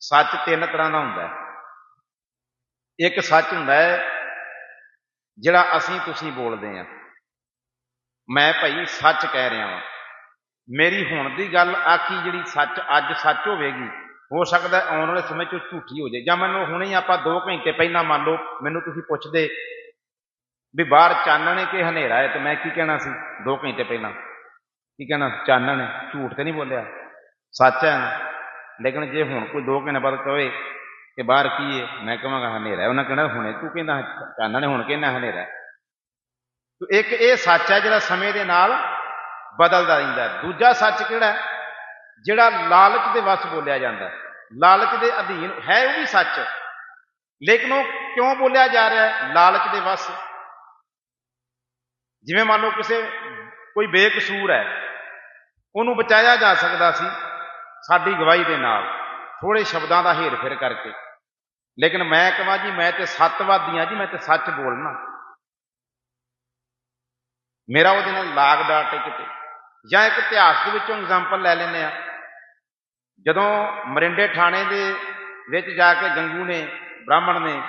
ਸੱਚ ਤਿੰਨ ਤਰ੍ਹਾਂ ਦਾ ਹੁੰਦਾ ਹੈ। ਇੱਕ ਸੱਚ ਹੁੰਦਾ ਹੈ, ਜਿਹੜਾ ਅਸੀਂ ਤੁਸੀਂ ਬੋਲਦੇ ਆ ਮੈਂ ਭਾਈ ਸੱਚ ਕਹਿ ਰਿਹਾ ਹਾਂ ਮੇਰੀ ਹੁਣ ਦੀ ਗੱਲ ਆਖੀ ਜਿਹੜੀ ਸੱਚ ਅੱਜ ਸੱਚ ਹੋਵੇਗੀ? ਹੋ ਸਕਦਾ ਆਉਣ ਵਾਲੇ ਸਮੇਂ 'ਚ ਝੂਠੀ ਹੋ ਜਾਏ। ਜਾਂ ਮੈਨੂੰ ਹੁਣੇ ਹੀ ਆਪਾਂ 2 ਘੰਟੇ ਪਹਿਲਾਂ ਮੰਨ ਲਓ ਮੈਨੂੰ ਤੁਸੀਂ ਪੁੱਛਦੇ ਵੀ ਬਾਹਰ ਚਾਨਣ ਹੈ ਕਿ ਹਨੇਰਾ ਹੈ? ਤੇ ਮੈਂ ਕੀ ਕਹਿਣਾ ਸੀ 2 ਘੰਟੇ ਪਹਿਲਾਂ? ਕੀ ਕਹਿਣਾ? ਚਾਨਣ ਹੈ? ਝੂਠ ਤੇ ਨਹੀਂ ਬੋਲਿਆ। ਸੱਚ ਹੈ ਲੇਕਿਨ ਜੇ ਹੁਣ ਕੋਈ 2 ਘੰਟੇ ਬਾਅਦ ਕਵੇ ਕਿ ਬਾਹਰ ਕੀ ਹੈ ਮੈਂ ਕਹਾਂਗਾ ਹਨੇਰਾ ਉਹਨਾਂ ਕਹਿਣਾ, ਹੁਣੇ ਤੂੰ ਕਹਿੰਦਾ ਚਾਨਣ ਨੇ ਹੁਣ ਕਹਿੰਦਾ ਹਨੇਰਾ ਤੋ ਇੱਕ ਇਹ ਸੱਚ ਹੈ ਜਿਹੜਾ ਸਮੇਂ ਦੇ ਨਾਲ ਬਦਲਦਾ ਰਹਿੰਦਾ ਦੂਜਾ ਸੱਚ ਕਿਹੜਾ ਜਿਹੜਾ ਲਾਲਚ ਦੇ ਵਸ ਬੋਲਿਆ ਜਾਂਦਾ ਲਾਲਚ ਦੇ ਅਧੀਨ ਹੈ ਉਹ ਵੀ ਸੱਚ। ਲੇਕਿਨ ਉਹ ਕਿਉਂ ਬੋਲਿਆ ਜਾ ਰਿਹਾ ਹੈ? ਲਾਲਚ ਦੇ ਵਸ। ਜਿਵੇਂ ਮੰਨ ਲਓ ਕਿਸੇ ਕੋਈ ਬੇਕਸੂਰ ਹੈ, ਉਹਨੂੰ ਬਚਾਇਆ ਜਾ ਸਕਦਾ ਸੀ। ਸਾਡੀ ਗਵਾਹੀ ਦੇ ਨਾਲ ਥੋੜੇ ਸ਼ਬਦਾਂ ਦਾ ਹੇਰ ਫੇਰ ਕਰਕੇ। ਲੇਕਿਨ ਮੈਂ ਕਹਾਂ ਜੀ, ਮੈਂ ਤੇ ਸੱਤਵਾਦੀ ਹਾਂ ਜੀ, ਮੈਂ ਤੇ ਸੱਚ ਬੋਲਣਾ। ਮੇਰਾ ਉਹਦੇ ਨਾਲ ਲਾਗ ਡਾਟ ਹੈ ਕਿਤੇ। ਜਾਂ ਇੱਕ ਇਤਿਹਾਸ ਦੇ ਵਿੱਚੋਂ ਐਗਜ਼ਾਮਪਲ ਲੈ ਲੈਂਦੇ ਆ ਜਦੋਂ ਮਰਿੰਡੇ ਥਾਣੇ ਦੇ ਵਿੱਚ ਜਾ ਕੇ ਗੰਗੂ ਨੇ, ਬ੍ਰਾਹਮਣ ਨੇ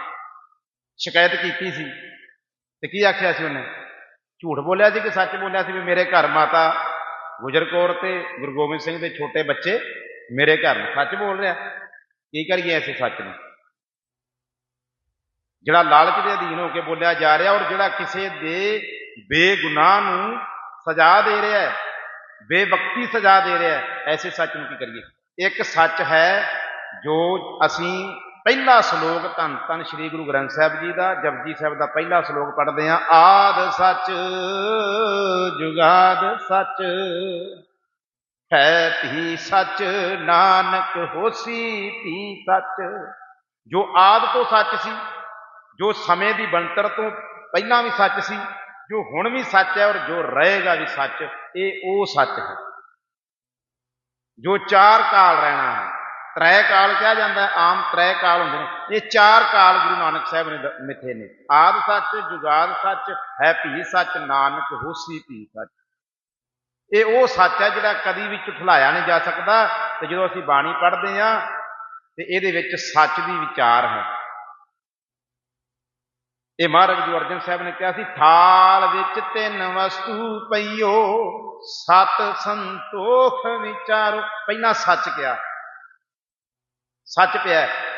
ਸ਼ਿਕਾਇਤ ਕੀਤੀ ਸੀ, ਤੇ ਕੀ ਆਖਿਆ ਸੀ ਉਹਨੇ? ਝੂਠ ਬੋਲਿਆ ਸੀ ਕਿ ਸੱਚ ਬੋਲਿਆ ਸੀ ਵੀ ਮੇਰੇ ਘਰ ਮਾਤਾ ਗੁਜਰ ਕੌਰ ਤੇ ਗੁਰੂ ਗੋਬਿੰਦ ਸਿੰਘ ਦੇ ਛੋਟੇ ਬੱਚੇ ਮੇਰੇ ਘਰ ਨੂੰ ਸੱਚ ਬੋਲ ਰਿਹਾ? ਕੀ ਕਰੀਏ ਐਸੇ ਸੱਚ ਨੂੰ? ਜਿਹੜਾ ਲਾਲਚ ਦੇ ਅਧੀਨ ਹੋ ਕੇ ਬੋਲਿਆ ਜਾ ਰਿਹਾ ਔਰ ਜਿਹੜਾ ਕਿਸੇ ਦੇ ਬੇਗੁਨਾਹ ਨੂੰ ਸਜ਼ਾ ਦੇ ਰਿਹਾ ਹੈ, ਬੇਵਕਤੀ ਸਜ਼ਾ ਦੇ ਰਿਹਾ ਹੈ, ਐਸੇ ਸੱਚ ਨੂੰ ਕੀ ਕਰੀਏ? ਇੱਕ ਸੱਚ ਹੈ ਜੋ ਅਸੀਂ ਪਹਿਲਾ ਸ਼ਲੋਕ ਧੰਨ ਧੰਨ ਸ੍ਰੀ ਗੁਰੂ ਗ੍ਰੰਥ ਸਾਹਿਬ ਜੀ ਦਾ, ਜਪਜੀ ਸਾਹਿਬ ਦਾ ਪਹਿਲਾ ਸ਼ਲੋਕ ਪੜ੍ਹਦੇ ਹਾਂ। ਆਦ ਸੱਚ, ਜੁਗਾਦ ਸੱਚ। ਹੈ ਭੀ ਸੱਚ, ਨਾਨਕ ਹੋਸੀ ਤੀ ਸੱਚ। ਜੋ ਆਦ ਤੋਂ ਸੱਚ ਸੀ, ਜੋ ਸਮੇਂ ਦੀ ਬਣਤਰ ਤੋਂ ਪਹਿਲਾਂ ਵੀ ਸੱਚ ਸੀ, ਜੋ ਹੁਣ ਵੀ ਸੱਚ ਹੈ ਔਰ ਜੋ ਰਹੇਗਾ ਵੀ ਸੱਚ, ਇਹ ਉਹ ਸੱਚ ਹੈ। ਜੋ ਚਾਰ ਕਾਲ ਰਹਿਣਾ ਹੈ, ਤ੍ਰੈ ਕਾਲ ਕਿਹਾ ਜਾਂਦਾ ਹੈ, ਆਮ ਤ੍ਰੈ ਕਾਲ ਹੁੰਦੇ ਨੇ। ਇਹ ਚਾਰ ਕਾਲ ਗੁਰੂ ਨਾਨਕ ਸਾਹਿਬ ਨੇ ਮਿੱਥੇ ਨੇ। ਆਦ ਸੱਚ, ਜੁਗਾਦ ਸੱਚ, ਹੈ ਭੀ ਸੱਚ, ਨਾਨਕ ਹੋਸੀ ਭੀ ਸੱਚ। ਇਹ ਉਹ ਸੱਚ ਹੈ ਜਿਹੜਾ ਕਦੀ ਵੀ ਝੁਠਲਾਇਆ ਨਹੀਂ ਜਾ ਸਕਦਾ ਤੇ ਜਦੋਂ ਅਸੀਂ ਬਾਣੀ ਪੜ੍ਹਦੇ ਹਾਂ ਤੇ ਇਹਦੇ ਵਿੱਚ ਸੱਚ ਦੀ ਵਿਚਾਰ ਹੈ। ਇਹ ਮਹਾਰਾਜ ਗੁਰੂ ਅਰਜਨ ਸਾਹਿਬ ਨੇ ਕਿਹਾ ਸੀ ਥਾਲ ਵਿੱਚ ਤਿੰਨ ਵਸਤੂ ਪਈਓ, ਸਤ ਸੰਤੋਖ ਵਿਚਾਰੋ। ਪਹਿਲਾਂ ਸੱਚ ਕਿਹਾ। ਸੱਚ ਪਿਆ।